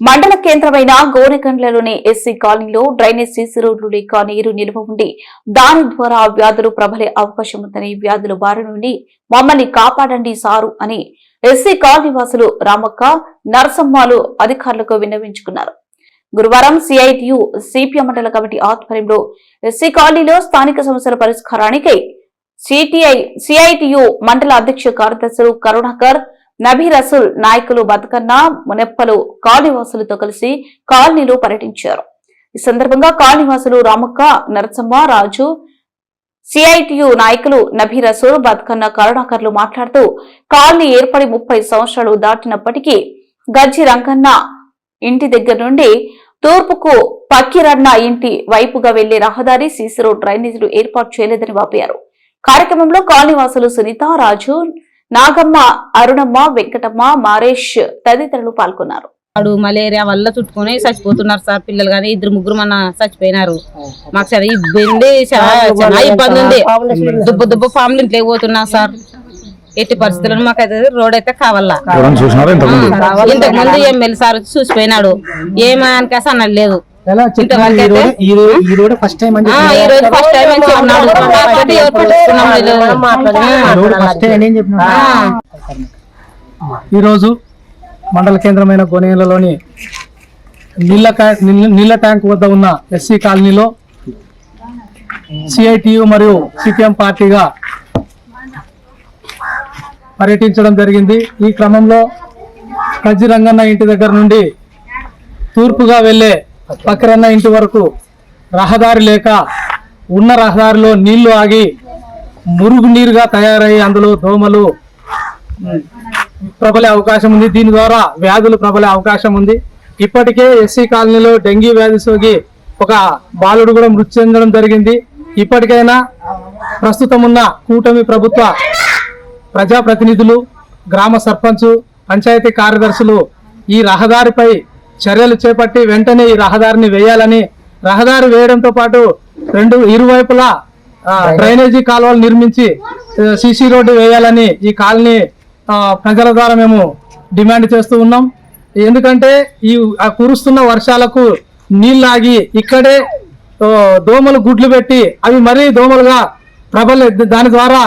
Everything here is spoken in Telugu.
మండల కేంద్రమైన గోరెకండ్లలోని ఎస్సీ కాలనీలో డ్రైనేజ్ సీసీ రోడ్లు లేక నీరు నిల్వ ఉండి దాని ద్వారా వ్యాధులు ప్రబలే అవకాశం ఉందని వ్యాధుల బారి నుండి మమ్మల్ని కాపాడండి సారు అని ఎస్సీ కాలనీ వాసులు రామక్క నరసమ్మలు అధికారులకు విన్నవించుకున్నారు. గురువారం సిఐటియు సిపిఎం మండల కమిటీ ఆధ్వర్యంలో ఎస్సీ కాలనీలో స్థానిక సమస్యల పరిష్కారానికై సిటిఐ సిఐటియు మండల అధ్యక్ష కార్యదర్శులు కరుణాకర్ నబీ రసూల్ నాయకులు బతుకన్న మునెప్పలు కాలనీవాసులతో కలిసి కాలనీలో పర్యటించారు. ఈ సందర్భంగా కాలనీవాసులు రామక్క నరసమ్మ రాజు సిఐటియు నాయకులు నబీ రసూల్ బతుకన్న కరుణాకర్లు మాట్లాడుతూ కాలనీ ఏర్పడి ముప్పై సంవత్సరాలు దాటినప్పటికీ గజ్జి రంగన్న ఇంటి దగ్గర నుండి తూర్పుకు పక్కిరన్న ఇంటి వైపుగా వెళ్ళే రహదారి సీసీ రోడ్ డ్రైనేజీలు ఏర్పాటు చేయలేదని వాపారు కార్యక్రమంలో కాలనీవాసులు సునీత రాజు నాగమ్మ అరుణమ్మ వెంకటమ్మ మారేష్ తదితరులు పాల్గొన్నారు. వాడు మలేరియా వల్ల చుట్టుకొని చచ్చిపోతున్నారు సార్ పిల్లలు కానీ ఇద్దరు ముగ్గురు మన చచ్చిపోయినారు. మాకు చాలా ఇబ్బంది చాలా చాలా ఇబ్బంది ఉంది. దుబ్బ దుబ్బ ఫామ్లు ఇంట్లోకి పోతున్నా సార్. ఎట్టి పరిస్థితుల్లో మాకైతే రోడ్ అయితే కావాలా? ఇంతకు ముందు ఎమ్మెల్యే సార్ వచ్చి చూసిపోయినాడు. ఏమనకేసి అన్నది లేదు ఎలా ఈ ఫస్ట్ టైం అని రోజు ఫస్ట్ టైం అని చెప్పినాడు ఎవరు ఫస్ట్ అని. ఈరోజు. మండల కేంద్రమైన గోనేలలోని నీళ్ళ- నీళ్ళ ట్యాంక్ వద్ద ఉన్న ఎస్సీ కాలనీలో సిఐటియు మరియు సిపిఎం పార్టీగా పర్యటించడం జరిగింది. ఈ క్రమంలో కజ్జి రంగన్న ఇంటి దగ్గర నుండి తూర్పుగా వెళ్ళే పక్కరన్న ఇంటి వరకు రహదారి లేక ఉన్న రహదారిలో నీళ్ళు ఆగి మురుగు నీరుగా తయారయ్యి అందులో దోమలు ప్రబలే అవకాశం ఉంది. దీని ద్వారా వ్యాధులు ప్రబలే అవకాశం ఉంది. ఇప్పటికే ఎస్సీ కాలనీలో డెంగీ వ్యాధి సోకి ఒక బాలుడు కూడా మృతి చెందడం జరిగింది. ఇప్పటికైనా ప్రస్తుతం ఉన్న కూటమి ప్రభుత్వ ప్రజాప్రతినిధులు గ్రామ సర్పంచ్ పంచాయతీ కార్యదర్శులు ఈ రహదారిపై చర్యలు చేపట్టి వెంటనే ఈ రహదారిని వేయాలని రహదారి వేయడంతో పాటు రెండు ఇరువైపులా డ్రైనేజీ. కాలువలు నిర్మించి సిసి రోడ్డు వేయాలని ఈ కాలనీ ప్రజల ద్వారా మేము డిమాండ్ చేస్తూ ఉన్నాం. ఎందుకంటే ఈ ఆ కురుస్తున్న వర్షాలకు నీళ్ళాగి ఇక్కడే దోమలు గుడ్లు పెట్టి అవి మరీ దోమలుగా ప్రబల దాని ద్వారా